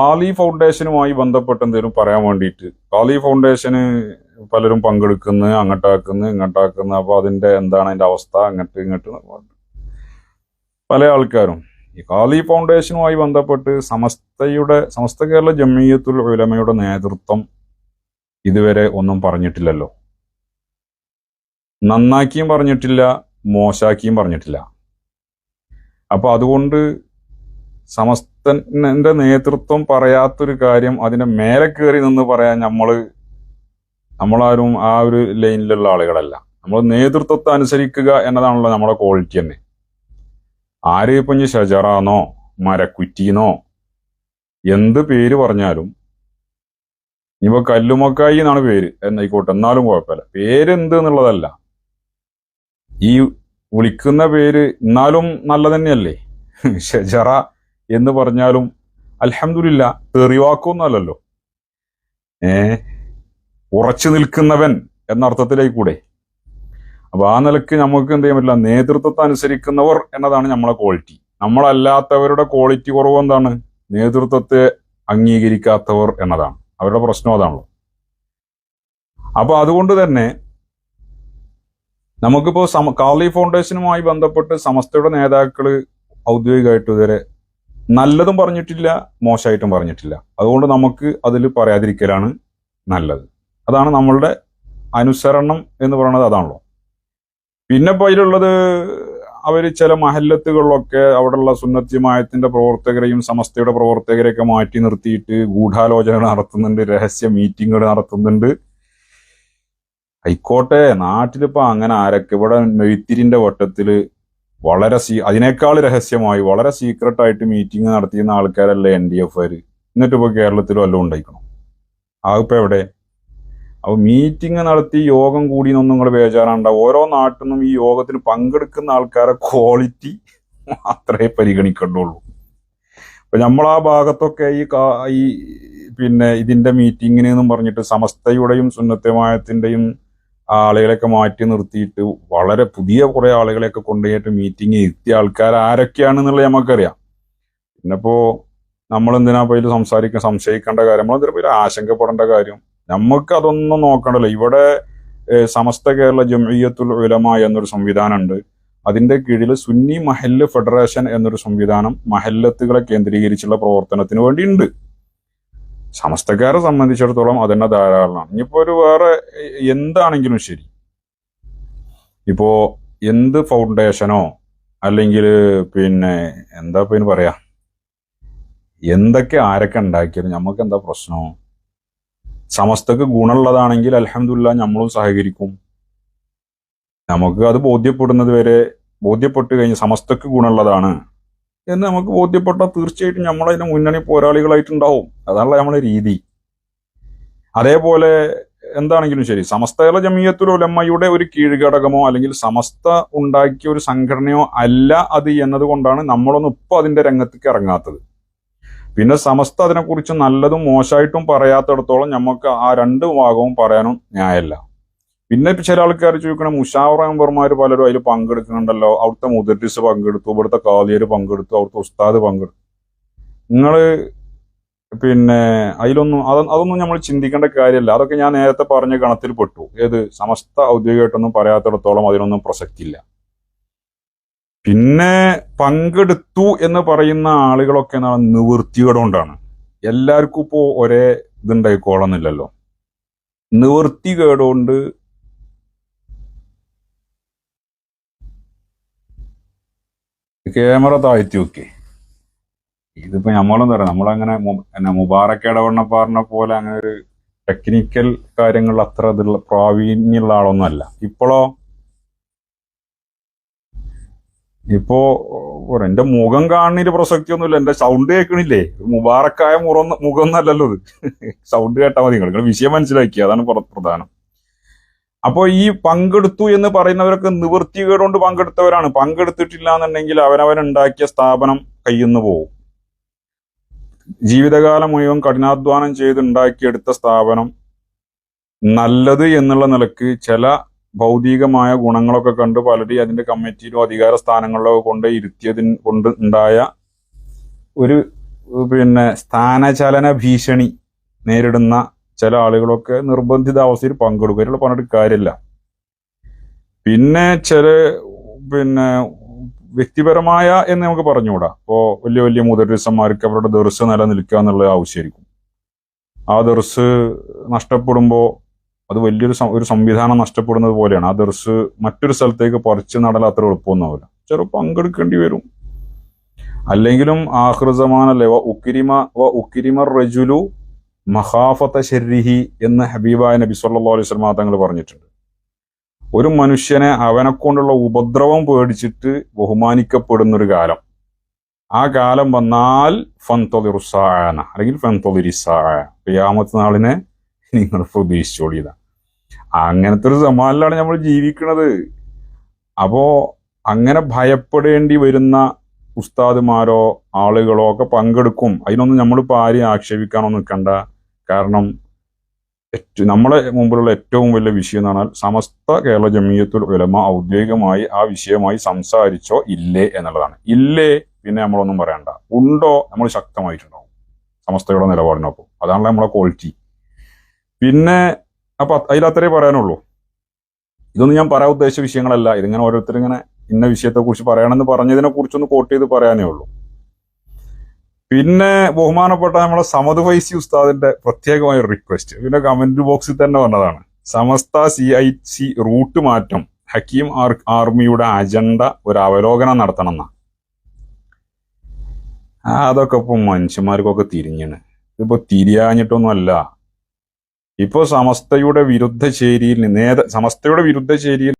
കാലി ഫൗണ്ടേഷനുമായി ബന്ധപ്പെട്ട് എന്തെങ്കിലും പറയാൻ വേണ്ടിയിട്ട് കാലി ഫൗണ്ടേഷന് പലരും പങ്കെടുക്കുന്ന അങ്ങോട്ടാക്കുന്നു ഇങ്ങോട്ടാക്കുന്നു. അപ്പൊ അതിന്റെ എന്താണ് അതിന്റെ അവസ്ഥ? അങ്ങോട്ട് ഇങ്ങോട്ട് പല ആൾക്കാരും. ഈ കാലി ഫൗണ്ടേഷനുമായി ബന്ധപ്പെട്ട് സമസ്തയുടെ സമസ്ത കേരള ജമീയത്തുൽ ഉലമയുടെ നേതൃത്വം ഇതുവരെ ഒന്നും പറഞ്ഞിട്ടില്ലല്ലോ. നന്നാക്കിയും പറഞ്ഞിട്ടില്ല മോശാക്കിയും പറഞ്ഞിട്ടില്ല. അപ്പൊ അതുകൊണ്ട് സമസ്തന്റെ നേതൃത്വം പറയാത്തൊരു കാര്യം അതിന്റെ മേലെ കയറി നിന്ന് പറയാൻ നമ്മൾ നമ്മളാരും ആ ഒരു ലൈനിലുള്ള ആളുകളല്ല. നമ്മൾ നേതൃത്വത്തെ അനുസരിക്കുക എന്നതാണല്ലോ നമ്മുടെ ക്വാളിറ്റി തന്നെ. ആര് ഇപ്പൊ ഇനി ഷജറാന്നോ മരക്കുറ്റീന്നോ എന്ത് പേര് പറഞ്ഞാലും ഇനിയിപ്പോ കല്ലുമക്കായി എന്നാണ് പേര്. എന്നായിക്കോട്ടെ എന്നാലും കുഴപ്പമില്ല. പേര് എന്ത് എന്നുള്ളതല്ല ഈ വിളിക്കുന്ന പേര് എന്നാലും നല്ല തന്നെയല്ലേ ഷജറ എന്ന് പറഞ്ഞാലും അലഹമില്ല തെറിവാക്കൊന്നുമല്ലല്ലോ ഏ ഉറച്ചു നിൽക്കുന്നവൻ എന്ന അർത്ഥത്തിലേക്ക് കൂടെ അപ്പൊ ആ നിലയ്ക്ക് നമുക്ക് എന്ത് ചെയ്യാൻ പറ്റില്ല? നേതൃത്വത്തെ അനുസരിക്കുന്നവർ എന്നതാണ് നമ്മളെ ക്വാളിറ്റി നമ്മളല്ലാത്തവരുടെ ക്വാളിറ്റി കുറവ് എന്താണ്? നേതൃത്വത്തെ അംഗീകരിക്കാത്തവർ എന്നതാണ്. അവരുടെ പ്രശ്നം അതാണല്ലോ. അപ്പൊ അതുകൊണ്ട് തന്നെ നമുക്കിപ്പോ സമ കാർലി ഫൗണ്ടേഷനുമായി ബന്ധപ്പെട്ട് സമസ്തയുടെ നേതാക്കൾ ഔദ്യോഗികമായിട്ട് ഇതുവരെ നല്ലതും പറഞ്ഞിട്ടില്ല മോശമായിട്ടും പറഞ്ഞിട്ടില്ല. അതുകൊണ്ട് നമുക്ക് അതിൽ പറയാതിരിക്കലാണ് നല്ലത്. അതാണ് നമ്മളുടെ അനുസരണം എന്ന് പറയുന്നത് അതാണല്ലോ. പിന്നെ ഇപ്പോൾ അതിലുള്ളത് അവർ ചില മഹല്ലത്തുകളിലൊക്കെ അവിടെയുള്ള സുന്നത്തിമായത്തിന്റെ പ്രവർത്തകരെയും സമസ്തയുടെ പ്രവർത്തകരെയൊക്കെ മാറ്റി നിർത്തിയിട്ട് ഗൂഢാലോചന നടത്തുന്നുണ്ട് രഹസ്യ മീറ്റിങ്ങുകൾ നടത്തുന്നുണ്ട്. ആയിക്കോട്ടെ നാട്ടിലിപ്പോൾ അങ്ങനെ ആരൊക്കെ? ഇവിടെ മെയ്ത്തിരിന്റെ വട്ടത്തിൽ വളരെ സീ അതിനേക്കാൾ രഹസ്യമായി വളരെ സീക്രട്ട് ആയിട്ട് മീറ്റിംഗ് നടത്തിയുന്ന ആൾക്കാരല്ലേ എൻ ഡി എഫ് എന്നിട്ട് ഇപ്പൊ കേരളത്തിലും എല്ലാം ഉണ്ടായിക്കണം? അതിപ്പോ എവിടെ? അപ്പോൾ മീറ്റിംഗ് നടത്തി യോഗം കൂടി എന്നൊന്നും നിങ്ങൾ ബേജാറാണ്ട. ഓരോ നാട്ടിൽ നിന്നും ഈ യോഗത്തിന് പങ്കെടുക്കുന്ന ആൾക്കാരെ ക്വാളിറ്റി മാത്രമേ പരിഗണിക്കേണ്ടുള്ളൂ. അപ്പൊ നമ്മൾ ആ ഭാഗത്തൊക്കെ ഈ ഈ പിന്നെ ഇതിന്റെ മീറ്റിങ്ങിന് എന്നും പറഞ്ഞിട്ട് സമസ്തയുടെയും സുന്നത്തമായത്തിന്റെയും ആളുകളെയൊക്കെ മാറ്റി നിർത്തിയിട്ട് വളരെ പുതിയ കുറെ ആളുകളെയൊക്കെ കൊണ്ടുപോയിട്ട് മീറ്റിംഗ് ഇരുത്തിയ ആൾക്കാർ ആരൊക്കെയാണെന്നുള്ളത് നമുക്കറിയാം പിന്നെപ്പോ നമ്മൾ എന്തിനാ പോയി സംസാരിക്കാൻ സംശയിക്കേണ്ട കാര്യം നമ്മൾ എന്തിനാ പോയി ആശങ്കപ്പെടേണ്ട കാര്യം? നമുക്ക് അതൊന്നും നോക്കണ്ടല്ലോ. ഇവിടെ സമസ്ത കേരള ജംഇയ്യത്തുൽ ഉലമ എന്നൊരു സംവിധാനം ഉണ്ട് അതിന്റെ കീഴിൽ സുന്നി മഹല്ല് ഫെഡറേഷൻ എന്നൊരു സംവിധാനം മഹല്ലത്തുകളെ കേന്ദ്രീകരിച്ചുള്ള പ്രവർത്തനത്തിന് വേണ്ടി ഉണ്ട് സമസ്തക്കാരെ സംബന്ധിച്ചിടത്തോളം അതന്നെ ധാരാളമാണ്. ഇനിയിപ്പോ ഒരു വേറെ എന്താണെങ്കിലും ശരി. ഇപ്പോ എന്ത് ഫൗണ്ടേഷനോ അല്ലെങ്കിൽ പിന്നെ എന്താ പിന്നെ പറയാ? എന്തൊക്കെ ആരൊക്കെ ഉണ്ടാക്കിയാലും നമുക്ക് എന്താ പ്രശ്നം? സമസ്തക്ക് ഗുണമുള്ളതാണെങ്കിൽ അലഹമില്ല നമ്മളും സഹകരിക്കും. നമുക്ക് അത് ബോധ്യപ്പെടുന്നത് വരെ ബോധ്യപ്പെട്ട് കഴിഞ്ഞ് സമസ്തക്ക് ഗുണമുള്ളതാണ്. എന്ന് നമുക്ക് ബോധ്യപ്പെട്ടാൽ തീർച്ചയായിട്ടും നമ്മളതിന് മുന്നണി പോരാളികളായിട്ടുണ്ടാവും. അതാണല്ലോ നമ്മളെ രീതി. അതേപോലെ എന്താണെങ്കിലും ശരി സമസ്തകള ജമീയത്തുൽ ഒലമ്മയുടെ ഒരു കീഴ്ഘടകമോ അല്ലെങ്കിൽ സമസ്ത ഉണ്ടാക്കിയ ഒരു സംഘടനയോ അല്ല അത് എന്നതുകൊണ്ടാണ് നമ്മളൊന്നും ഇപ്പൊ അതിന്റെ രംഗത്തേക്ക് ഇറങ്ങാത്തത്. പിന്നെ സമസ്ത അതിനെക്കുറിച്ച് നല്ലതും മോശമായിട്ടും പറയാത്തിടത്തോളം നമുക്ക് ആ രണ്ട് ഭാഗവും പറയാനും ന്യായമല്ല പിന്നെ ചില ആൾക്കാർ ചോദിക്കണം മുഷാവറ മെമ്പർമാർ പലരും അതിൽ പങ്കെടുക്കുന്നുണ്ടല്ലോ. അവിടുത്തെ മുദരിസ് പങ്കെടുത്തു ഇവിടുത്തെ കാലിയർ പങ്കെടുത്തു അവിടുത്തെ ഉസ്താദ് പങ്കെടുത്തു. നിങ്ങൾ പിന്നെ അതിലൊന്നും അത് അതൊന്നും നമ്മൾ ചിന്തിക്കേണ്ട കാര്യമല്ല അതൊക്കെ ഞാൻ നേരത്തെ പറഞ്ഞ ഗണത്തിൽ പെട്ടു. ഏത് സമസ്ത ഔദ്യോഗികമായിട്ടൊന്നും പറയാത്തിടത്തോളം അതിനൊന്നും പ്രസക്തിയില്ല. പിന്നെ പങ്കെടുത്തു എന്ന് പറയുന്ന ആളുകളൊക്കെ എന്താണ് നിവൃത്തിയോടെ കൊണ്ടാണ്. എല്ലാവർക്കും ഇപ്പോ ഒരേ ഇതുണ്ടായിക്കോളന്നില്ലല്ലോ. നിവൃത്തി ക്യാമറ താഴ്ത്തി നോക്കി. ഇതിപ്പോ നമ്മളെന്താ പറയാ? നമ്മളങ്ങനെ എന്നാ പിന്നെ ഇടവണ്ണ ഇടവണ്ണപ്പാറിനെ പോലെ അങ്ങനെ ഒരു ടെക്നിക്കൽ കാര്യങ്ങൾ അത്ര ഇതുള്ള പ്രാവീണ്യമുള്ള ആളൊന്നുമല്ല. ഇപ്പോഴോ ഇപ്പോ എന്റെ മുഖം കാണുന്നതിന് പ്രസക്തി ഒന്നുമില്ല എന്റെ സൗണ്ട് കേൾക്കണില്ലേ? മുബാറക്കായ മുറം മുഖം എന്നല്ലല്ലോ ഇത്. സൗണ്ട് കേട്ടാൽ മതി. നിങ്ങൾ വിഷയം മനസ്സിലാക്കി. അതാണ് പ്ര- പ്രധാനം. അപ്പോ ഈ പങ്കെടുത്തു എന്ന് പറയുന്നവരൊക്കെ നിവൃത്തികേടുകൊണ്ട് പങ്കെടുത്തവരാണ്. പങ്കെടുത്തിട്ടില്ല എന്നുണ്ടെങ്കിൽ അവനവൻ ഉണ്ടാക്കിയ സ്ഥാപനം കയ്യുന്നു പോകും ജീവിതകാലം മുഴുവൻ കഠിനാധ്വാനം ചെയ്ത് ഉണ്ടാക്കിയെടുത്ത സ്ഥാപനം നല്ലത് എന്നുള്ള നിലയ്ക്ക് ചില ഭൗതികമായ ഗുണങ്ങളൊക്കെ കണ്ട് പലരും അതിന്റെ കമ്മിറ്റിയിലോ അധികാര സ്ഥാനങ്ങളിലോ കൊണ്ട് ഇരുത്തിയതിന് കൊണ്ട് ഉണ്ടായ ഒരു പിന്നെ സ്ഥാനചലന ഭീഷണി നേരിടുന്ന ചില ആളുകളൊക്കെ നിർബന്ധിത അവസ്ഥയിൽ പങ്കെടുക്കും. അതിനുള്ള പറഞ്ഞിട്ട് കാര്യമില്ല. പിന്നെ ചില പിന്നെ വ്യക്തിപരമായ എന്ന് നമുക്ക് പറഞ്ഞുകൂടാ. ഇപ്പോൾ വലിയ വലിയ മുതലിസന്മാർക്ക് അവരുടെ ദർസ് നിലനിൽക്കുക എന്നുള്ള ആവശ്യമായിരിക്കും. ആ ദർസ് നഷ്ടപ്പെടുമ്പോൾ അത് വലിയൊരു ഒരു സംവിധാനം നഷ്ടപ്പെടുന്നത് പോലെയാണ്. ആ ദർസ് മറ്റൊരു സ്ഥലത്തേക്ക് പറിച്ച് നടൽ അത്ര എളുപ്പമൊന്നുമാവില്ല ചിലപ്പോൾ പങ്കെടുക്കേണ്ടി വരും. അല്ലെങ്കിലും ആഹൃതമാനല്ലേ? വ ഉക്കിരിമ വ ഉക്കിരിമ റജുലു മഹാഫത്ത ഷെരിഹി എന്ന് ഹബീബായ നബി സല്ലാ അലൈഹി വസല്ലം തങ്ങൾ പറഞ്ഞിട്ടുണ്ട്. ഒരു മനുഷ്യനെ അവനെ കൊണ്ടുള്ള ഉപദ്രവം പേടിച്ചിട്ട് ബഹുമാനിക്കപ്പെടുന്നൊരു കാലം. ആ കാലം വന്നാൽ ഫൻതൊലിറുസാന അല്ലെങ്കിൽ ഫൻതൊലിരിസായ ക്യാമത്ത് നാളിനെ നിങ്ങൾ പ്രതീക്ഷിച്ചോളിയത. അങ്ങനത്തെ ഒരു സമാനിലാണ് നമ്മൾ ജീവിക്കുന്നത് അപ്പോ അങ്ങനെ ഭയപ്പെടേണ്ടി വരുന്ന ഉസ്താദുമാരോ ആളുകളോ ഒക്കെ പങ്കെടുക്കും. അതിനൊന്നും നമ്മളിപ്പോൾ ആരെയും ആക്ഷേപിക്കാനോ നിൽക്കണ്ട. കാരണം ഏറ്റവും നമ്മളെ മുമ്പിലുള്ള ഏറ്റവും വലിയ വിഷയം എന്ന് പറഞ്ഞാൽ സമസ്ത കേരള ജമീയത്തുൽ ഉലമ ഔദ്യോഗികമായി ആ വിഷയമായി സംസാരിച്ചോ ഇല്ലേ എന്നുള്ളതാണ്. ഇല്ലേ പിന്നെ നമ്മളൊന്നും പറയണ്ട. ഉണ്ടോ നമ്മൾ ശക്തമായിട്ടുണ്ടാവും. സമസ്തയുടെ നിലപാടിനൊപ്പം. അതാണല്ലോ നമ്മളെ ക്വാളിറ്റി പിന്നെ അപ്പൊ അതിലത്രേ പറയാനുള്ളൂ. ഇതൊന്നും ഞാൻ പറയാൻ ഉദ്ദേശിച്ച വിഷയങ്ങളല്ല. ഇതിങ്ങനെ ഓരോരുത്തർ ഇങ്ങനെ ഇന്ന വിഷയത്തെ കുറിച്ച് പറയണമെന്ന് പറഞ്ഞതിനെ കുറിച്ചൊന്ന് കോട്ട് ചെയ്ത് പറയാനേ ഉള്ളൂ. പിന്നെ ബഹുമാനപ്പെട്ട നമ്മളെ സമദ് വൈസി ഉസ്താദിന്റെ പ്രത്യേകമായ ഒരു റിക്വസ്റ്റ് പിന്നെ കമന്റ് ബോക്സിൽ തന്നെ വന്നതാണ്. Samastha C I C route മാറ്റം. ഹക്കീം ആർ ആർമിയുടെ അജണ്ട ഒരു അവലോകനം നടത്തണം എന്നാ അതൊക്കെ ഇപ്പൊ മനുഷ്യന്മാർക്കൊക്കെ തിരിഞ്ഞാണ്. ഇതിപ്പോ തിരിയാഞ്ഞിട്ടൊന്നുമല്ല. ഇപ്പോ സമസ്തയുടെ വിരുദ്ധ ചേരിയിൽ നേത സമസ്തയുടെ വിരുദ്ധ ചേരിയിൽ